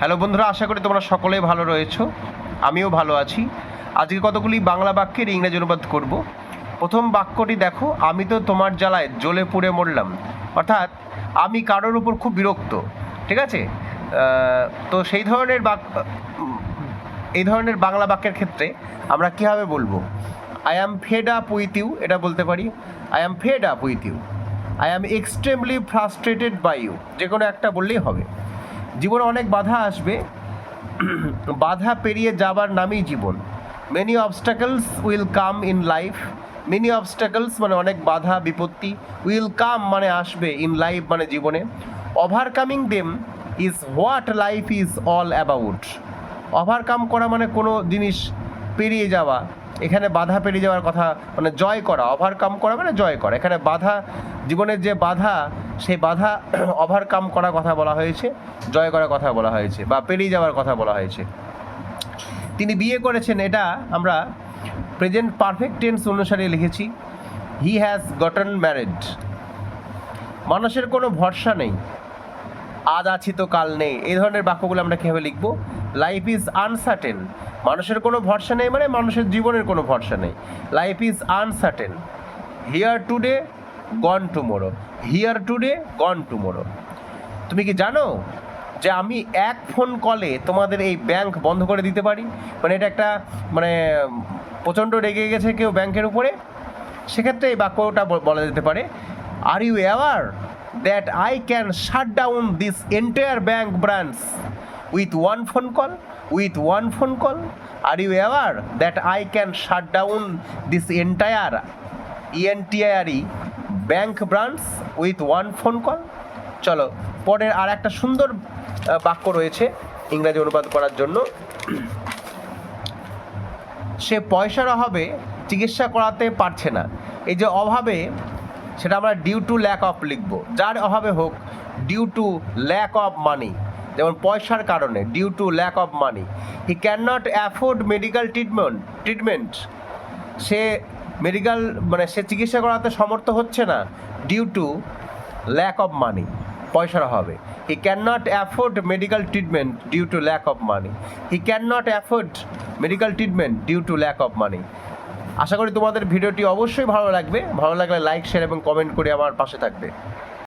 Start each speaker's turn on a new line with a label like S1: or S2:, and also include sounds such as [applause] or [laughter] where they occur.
S1: Hello বন্ধুরা, আশা করি তোমরা সকলেই ভালো রয়েছো। আমিও ভালো আছি। আজকে কতগুলি বাংলা বাক্যের ইংরেজি অনুবাদ করব। প্রথম বাক্যটি দেখো, আমি তো তোমার জ্বালায় জ্বলে পুড়ে মরলাম। অর্থাৎ, আমি কারোর উপর খুব বিরক্ত। ঠিক আছে? তো সেই ধরনের বাক, এই ধরনের বাংলা বাক্যের ক্ষেত্রে আমরা কীভাবে বলব? I am fed up with you এটা বলতে পারি। I am fed up with you I am extremely frustrated by you যে কোনো একটা বললেই হবে। জীবনে অনেক বাধা আসবে। বাধা পেরিয়ে যাবার নামই জীবন। Many obstacles will come in life many obstacles মানে অনেক বাধা, বিপত্তি উইল কাম মানে আসবে ইন লাইফ মানে জীবনে। Overcoming them is what life is all about overcome করা মানে কোনো জিনিস পেরিয়ে যাওয়া। এখানে বাধা পেরিয়ে যাওয়ার কথা মানে জয় করা। ওভারকাম করা মানে জয় করা। এখানে বাধা জীবনের যে বাধা সেই বাধা [clears throat] ওভারকাম করার কথা বলা হয়েছে, জয় করার কথা বলা হয়েছে বা পেরিয়ে যাওয়ার কথা বলা হয়েছে। তিনি বিয়ে করেছেন, এটা আমরা প্রেজেন্ট পারফেক্ট টেন্স অনুসারে লিখেছি হি হ্যাজ গটন ম্যারিড মানুষের কোনো ভরসা নেই, আজ আছি তো কাল নেই, এই ধরনের বাক্যগুলো আমরা কীভাবে লিখব? লাইফ ইজ আনসার্টেন মানুষের কোনো ভরসা নেই মানে মানুষের জীবনের কোনো ভরসা নেই। Life is uncertain here today gone tomorrow here today gone tomorrow তুমি কি জানো যে আমি এক ফোন কলে তোমাদের এই ব্যাংক বন্ধ করে দিতে পারি? মানে এটা একটা মানে প্রচণ্ড রেগে গেছে কেউ ব্যাংকের উপরে? সেক্ষেত্রে এই বাক্যটা বলা যেতে পারে are you aware that I can shut down this entire bank branch with one phone call with one phone call are you aware that I can shut down this entire E N T I R E bank branch with one phone call. চলো, পরের আর একটা সুন্দর বাক্য রয়েছে ইংরাজি অনুবাদ করার জন্য। সে পয়সার অভাবে চিকিৎসা করাতে পারছে না। এই যে অভাবে, সেটা আমরা ডিউ টু ল্যাক অফ লিখব। যার অভাবে হোক due to lack of money যেমন পয়সার কারণে due to lack of money he can not afford medical treatment treatment say medical মানে সে চিকিৎসা করাতে সমর্থ হচ্ছে না due to lack of money পয়সার অভাবে। He can not afford medical treatment due to lack of money he can not afford medical treatment due to lack of money আশা করি তোমাদের ভিডিওটি অবশ্যই ভালো লাগবে। ভালো লাগলে লাইক শেয়ার এবং কমেন্ট করে আমার পাশে থাকবে।